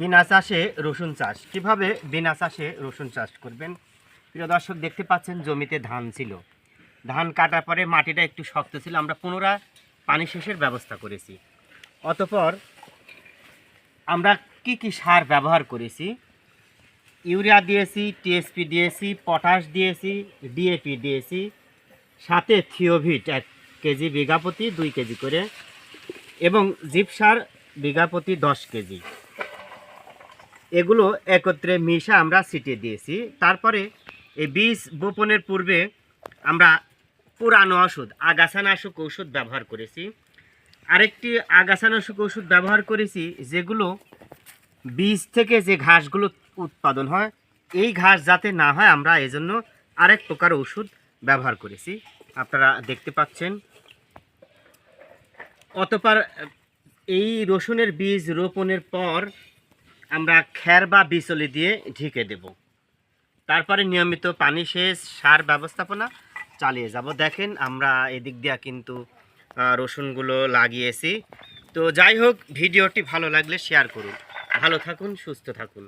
বিনা চাষে রসুন চাষ। কীভাবে বিনা চাষে রসুন চাষ করবেন? প্রিয় দর্শক, দেখতে পাচ্ছেন জমিতে ধান ছিল। ধান কাটার পরে মাটিটা একটু শক্ত ছিল। আমরা পুনরায় পানি সেচের ব্যবস্থা করেছি। অতপর আমরা কি কি সার ব্যবহার করেছি? ইউরিয়া দিয়েছি, টিএসপি দিয়েছি, পটাশ দিয়েছি, ডিএপি দিয়েছি, সাথে থিওভিট এক কেজি বিঘা প্রতি দুই কেজি করে এবং জিপসার বিঘা প্রতি দশ কেজি। এগুলো একত্রে মিশা আমরা ছিটিয়ে দিয়েছি। তারপরে এই বীজ বপনের পূর্বে আমরা পুরানো ওষুধ, আগাছানাশক ঔষধ ব্যবহার করেছি। আরেকটি আগাছানাশক ওষুধ ব্যবহার করেছি যেগুলো বীজ থেকে যে ঘাসগুলো উৎপাদন হয়, এই ঘাস যাতে না হয় আমরা এজন্য আরেক প্রকার ওষুধ ব্যবহার করেছি। আপনারা দেখতে পাচ্ছেন। অতপর এই রসুনের বীজ রোপণের পর আমরা খ্যার বা বিচলি দিয়ে ঢেকে দেব। তারপরে নিয়মিত পানি সেচ, সার ব্যবস্থাপনা চালিয়ে যাব। দেখেন আমরা এদিক দিয়ে কিন্তু রসুনগুলো লাগিয়েছি। তো যাই হোক, ভিডিওটি ভালো লাগলে শেয়ার করুন। ভালো থাকুন, সুস্থ থাকুন।